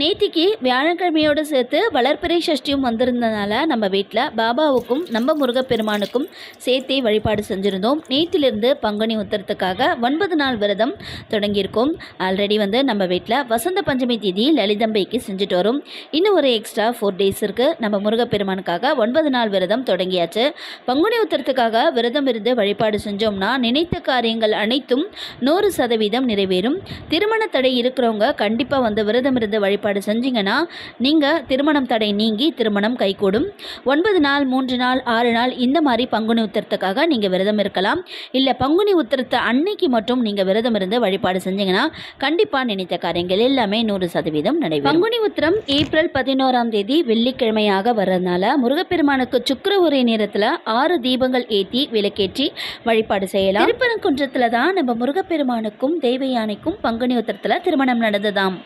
நேத்திக்கு வியாழக்கிழமையோடு சேர்த்து வளர்ப்பிறை சஷ்டியும் வந்திருந்தனால நம்ம வீட்டில் பாபாவுக்கும் நம்ம முருகப்பெருமானுக்கும் சேர்த்தே வழிபாடு செஞ்சுருந்தோம். நேத்திலிருந்து பங்குனி உத்தரத்துக்காக ஒன்பது நாள் விரதம் தொடங்கியிருக்கோம். ஆல்ரெடி வந்து நம்ம வீட்டில் வசந்த பஞ்சமி தேதி லலிதம்பைக்கு செஞ்சுட்டு வரும். இன்னும் ஒரு எக்ஸ்ட்ரா ஃபோர் டேஸ் இருக்குது நம்ம முருகப்பெருமானுக்காக ஒன்பது நாள் விரதம் தொடங்கியாச்சு. பங்குனி உத்தரத்துக்காக விரதம் இருந்து வழிபாடு செஞ்சோம்னா நினைத்த காரியங்கள் அனைத்தும் நூறு சதவீதம் நிறைவேறும். திருமண தடை இருக்கிறவங்க கண்டிப்பாக வந்து விரதம் இருந்து வழிபாடு செஞ்சீங்கன்னா நீங்கள் திருமணம் தடை நீங்கி திருமணம் கைகூடும். ஒன்பது நாள் மூன்று நாள் ஆறு நாள் இந்த மாதிரி பங்குனி உத்தரத்துக்காக நீங்கள் விரதம் இருக்கலாம். இல்லை பங்குனி உத்தரத்தை அன்னைக்கு மட்டும் நீங்கள் விரதம் இருந்து வழிபாடு செஞ்சீங்கன்னா கண்டிப்பாக நினைத்த காரியங்கள் எல்லாமே நூறு சதவீதம் நடைபெறும். பங்குனி உத்திரம் ஏப்ரல் பதினோராம் தேதி வெள்ளிக்கிழமையாக வர்றதுனால முருகப்பெருமானுக்கு சுக்கர உரை நேரத்தில் ஆறு தீபங்கள் ஏற்றி விளக்கேற்றி வழிபாடு செய்யலாம். திருப்பரங்குன்றத்தில் தான் நம்ம முருகப்பெருமானுக்கும் தேவயானைக்கும் பங்குனி உத்திரத்தில் திருமணம் நடந்ததாம்.